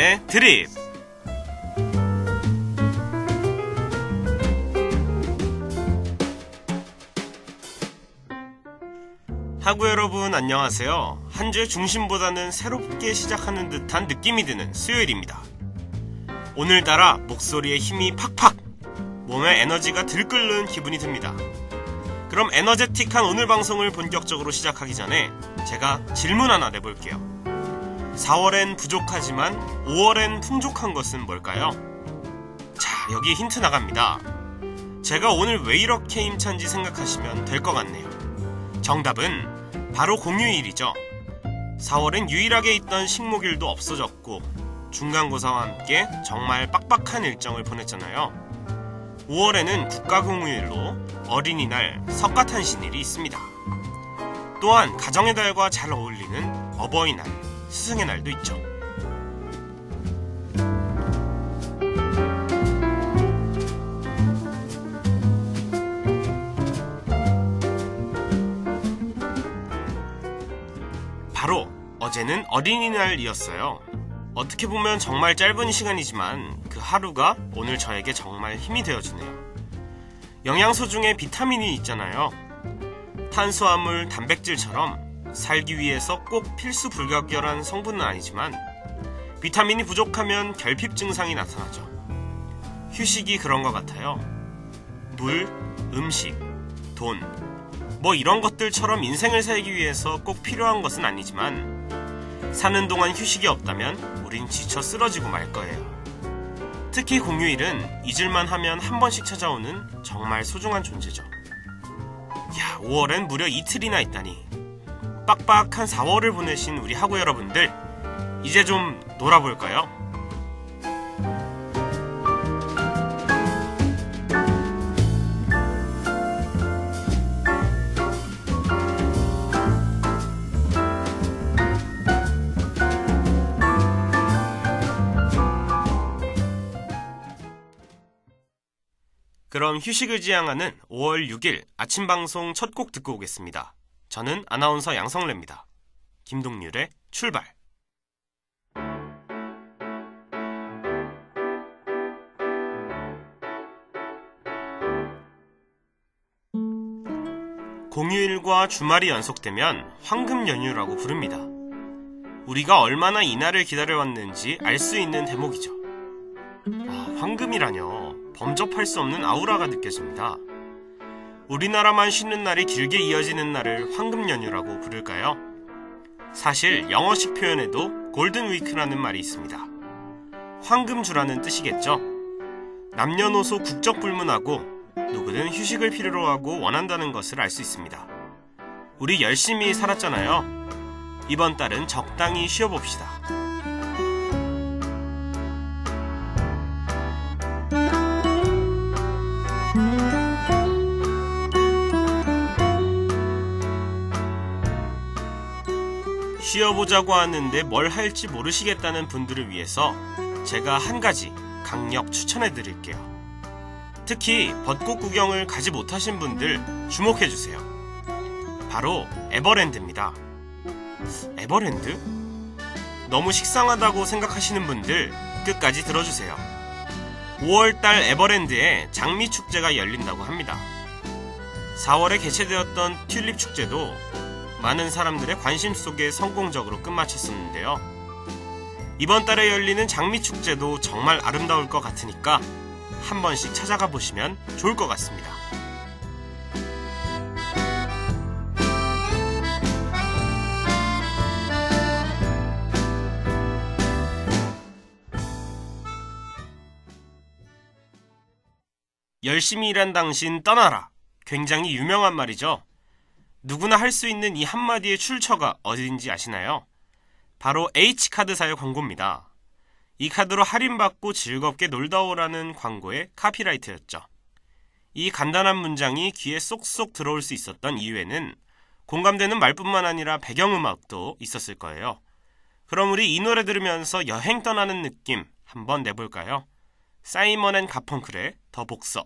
이은지의 드립 하구 여러분 안녕하세요. 한 주의 중심보다는 새롭게 시작하는 듯한 느낌이 드는 수요일입니다. 오늘따라 목소리에 힘이 팍팍 몸에 에너지가 들끓는 기분이 듭니다. 그럼 에너제틱한 오늘 방송을 본격적으로 시작하기 전에 제가 질문 하나 내볼게요. 4월엔 부족하지만 5월엔 풍족한 것은 뭘까요? 자, 여기 힌트 나갑니다. 제가 오늘 왜 이렇게 힘찬지 생각하시면 될 것 같네요. 정답은 바로 공휴일이죠. 4월엔 유일하게 있던 식목일도 없어졌고 중간고사와 함께 정말 빡빡한 일정을 보냈잖아요. 5월에는 국가공휴일로 어린이날, 석가탄신일이 있습니다. 또한 가정의 달과 잘 어울리는 어버이날, 스승의 날도 있죠. 바로 어제는 어린이날이었어요. 어떻게 보면 정말 짧은 시간이지만 그 하루가 오늘 저에게 정말 힘이 되어주네요. 영양소 중에 비타민이 있잖아요. 탄수화물, 단백질처럼 살기 위해서 꼭 필수 불가결한 성분은 아니지만 비타민이 부족하면 결핍 증상이 나타나죠. 휴식이 그런 것 같아요. 물, 음식, 돈, 뭐 이런 것들처럼 인생을 살기 위해서 꼭 필요한 것은 아니지만 사는 동안 휴식이 없다면 우린 지쳐 쓰러지고 말 거예요. 특히 공휴일은 잊을만 하면 한 번씩 찾아오는 정말 소중한 존재죠. 야, 5월엔 무려 이틀이나 있다니. 빡빡한 4월을 보내신 우리 학우 여러분들, 이제 좀 놀아볼까요? 그럼 휴식을 지향하는 5월 6일 아침 방송 첫 곡 듣고 오겠습니다. 저는 아나운서 양성래입니다. 김동률의 출발. 공휴일과 주말이 연속되면 황금 연휴라고 부릅니다. 우리가 얼마나 이날을 기다려왔는지 알 수 있는 대목이죠. 아, 황금이라뇨. 범접할 수 없는 아우라가 느껴집니다. 우리나라만 쉬는 날이 길게 이어지는 날을 황금 연휴라고 부를까요? 사실 영어식 표현에도 골든 위크라는 말이 있습니다. 황금주라는 뜻이겠죠. 남녀노소 국적 불문하고 누구든 휴식을 필요로 하고 원한다는 것을 알 수 있습니다. 우리 열심히 살았잖아요. 이번 달은 적당히 쉬어봅시다. 쉬어보자고 하는데 뭘 할지 모르시겠다는 분들을 위해서 제가 한 가지 강력 추천해 드릴게요. 특히 벚꽃 구경을 가지 못하신 분들 주목해 주세요. 바로 에버랜드입니다. 에버랜드? 너무 식상하다고 생각하시는 분들 끝까지 들어주세요. 5월달 에버랜드에 장미 축제가 열린다고 합니다. 4월에 개최되었던 튤립 축제도 많은 사람들의 관심 속에 성공적으로 끝마쳤었는데요. 이번 달에 열리는 장미축제도 정말 아름다울 것 같으니까 한 번씩 찾아가 보시면 좋을 것 같습니다. 열심히 일한 당신 떠나라. 굉장히 유명한 말이죠. 누구나 할 수 있는 이 한마디의 출처가 어디인지 아시나요? 바로 H카드사의 광고입니다. 이 카드로 할인받고 즐겁게 놀다 오라는 광고의 카피라이트였죠. 이 간단한 문장이 귀에 쏙쏙 들어올 수 있었던 이유에는 공감되는 말뿐만 아니라 배경음악도 있었을 거예요. 그럼 우리 이 노래 들으면서 여행 떠나는 느낌 한번 내볼까요? 사이먼 앤 가펑클의 더 복서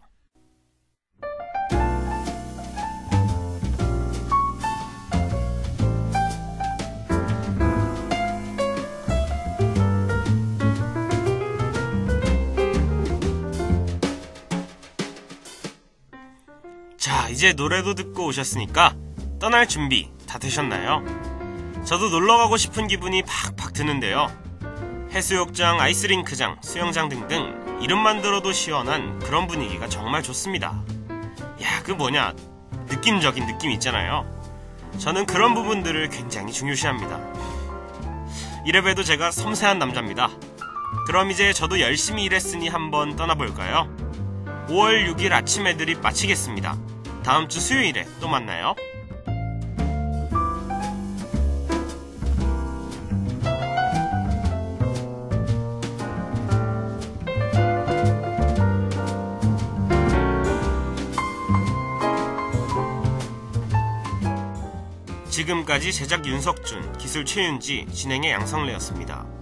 이제 노래도 듣고 오셨으니까 떠날 준비 다 되셨나요? 저도 놀러 가고 싶은 기분이 팍팍 드는데요. 해수욕장, 아이스링크장, 수영장 등등 이름만 들어도 시원한 그런 분위기가 정말 좋습니다. 야, 그 뭐냐. 느낌적인 느낌 있잖아요. 저는 그런 부분들을 굉장히 중요시합니다. 이래봬도 제가 섬세한 남자입니다. 그럼 이제 저도 열심히 일했으니 한번 떠나볼까요? 5월 6일 아침 애들이 마치겠습니다. 다음 주 수요일에 또 만나요. 지금까지 제작 윤석준, 기술 최윤지, 진행의 양성래였습니다.